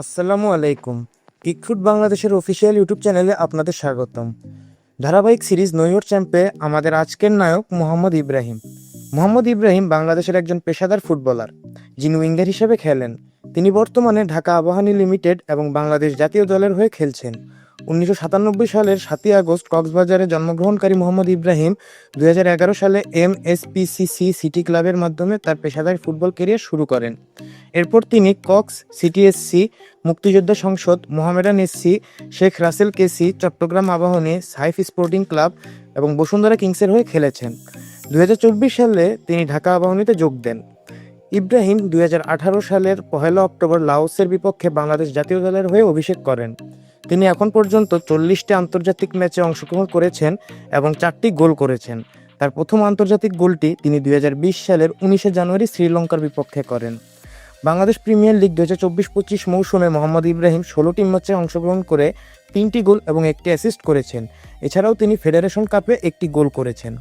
আসসালামু আলাইকুম। কিকফুট বাংলাদেশের অফিসিয়াল ইউটিউব চ্যানেলে আপনাদের স্বাগতম। ধারাবাহিক সিরিজ নৈয়র চ্যাম্পে আমাদের আজকের নায়ক মোহাম্মদ ইব্রাহিম। মোহাম্মদ ইব্রাহিম বাংলাদেশের একজন পেশাদার ফুটবলার, যিনি উইঙ্গার হিসেবে খেলেন। তিনি বর্তমানে ঢাকা আবাহনী লিমিটেড এবং বাংলাদেশ জাতীয় দলের হয়ে খেলছেন। উনিশশো সাতানব্বই সালের সাতই আগস্ট কক্সবাজারে জন্মগ্রহণকারী মোহাম্মদ ইব্রাহিম দুই হাজার এগারো সালে এম সিটি ক্লাবের মাধ্যমে তার পেশাদার ফুটবল কেরিয়ার শুরু করেন। এরপর তিনি Cox সিটিএসসি Muktijoddha Sangsad, Mohammedan SC Sheikh Russel KC Chattogram Abahani, Saif Sporting Club এবং বসুন্ধরা কিংসের হয়ে খেলেছেন। দুই হাজার চব্বিশ সালে তিনি ঢাকা আবাহনীতে যোগ দেন। ইব্রাহিম দুই হাজার আঠারো সালের পহেলা অক্টোবর লাওসের বিপক্ষে বাংলাদেশ জাতীয় দলের হয়ে অভিষেক করেন। তিনি এখন পর্যন্ত চল্লিশটি আন্তর্জাতিক ম্যাচে অংশগ্রহণ করেছেন এবং চারটি গোল করেছেন। তার প্রথম আন্তর্জাতিক গোলটি তিনি দুই হাজার বিশ সালের উনিশে জানুয়ারি শ্রীলঙ্কার বিপক্ষে করেন। বাংলাদেশ প্রিমিয়ার লিগ দু হাজার চব্বিশ পঁচিশ মৌসুমে মোহাম্মদ ইব্রাহিম ষোলোটি ম্যাচে অংশগ্রহণ করে তিনটি গোল এবং একটি অ্যাসিস্ট করেছেন। এছাড়াও তিনি ফেডারেশন কাপে একটি গোল করেছেন।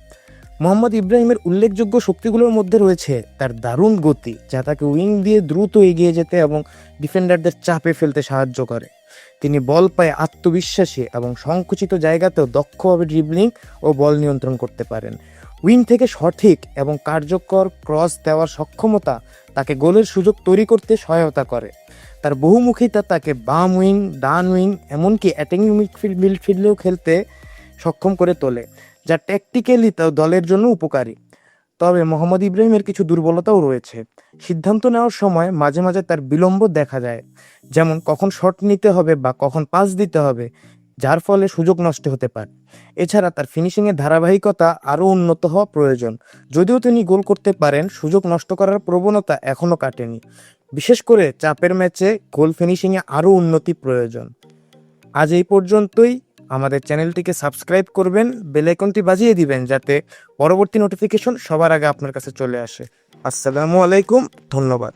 মোহাম্মদ ইব্রাহিমের উল্লেখযোগ্য শক্তিগুলোর মধ্যে রয়েছে তার দারুণ গতি, যা তাকে উইং দিয়ে দ্রুত এগিয়ে যেতে এবং ডিফেন্ডারদের চাপে ফেলতে সাহায্য করে। তিনি বল পায়ে আত্মবিশ্বাসী এবং সংকুচিত জায়গাতেও দক্ষভাবে ড্রিবলিং ও বল নিয়ন্ত্রণ করতে পারেন। উইং থেকে সঠিক এবং কার্যকর ক্রস দেওয়ার সক্ষমতা তাকে গোলের সুযোগ তৈরি করতে সহায়তা করে। তার বহুমুখিতা তাকে বাম উইং, ডান উইং এমনকি অ্যাটাকিং মিডফিল্ড মিডফিল্ডেও খেলতে সক্ষম করে তোলে, যা ট্যাকটিক্যালি দলের জন্য উপকারী। তবে মোহাম্মদ ইব্রাহিমের কিছু দুর্বলতাও রয়েছে। সিদ্ধান্ত নেওয়ার সময় মাঝে মাঝে তার বিলম্ব দেখা যায়। যেমন কখন শট নিতে হবে বা কখন পাস দিতে হবে, যার ফলে সুযোগ নষ্ট হতে পারে। এছাড়া তার ফিনিশিংয়ের ধারাবাহিকতা আরও উন্নত হওয়া প্রয়োজন। যদিও তিনি গোল করতে পারেন, সুযোগ নষ্ট করার প্রবণতা এখনও কাটেনি। বিশেষ করে চাপের ম্যাচে গোল ফিনিশিংয়ে আরও উন্নতি প্রয়োজন। আজ এই পর্যন্তই। আমাদের চ্যানেলটিকে সাবস্ক্রাইব করবেন বেলাইকনটি বাজিয়ে দিবেন যাতে পরবর্তী নোটিফিকেশন সবার আগে আপনার কাছে চলে আসে। আসসালামু আলাইকুম, ধন্যবাদ।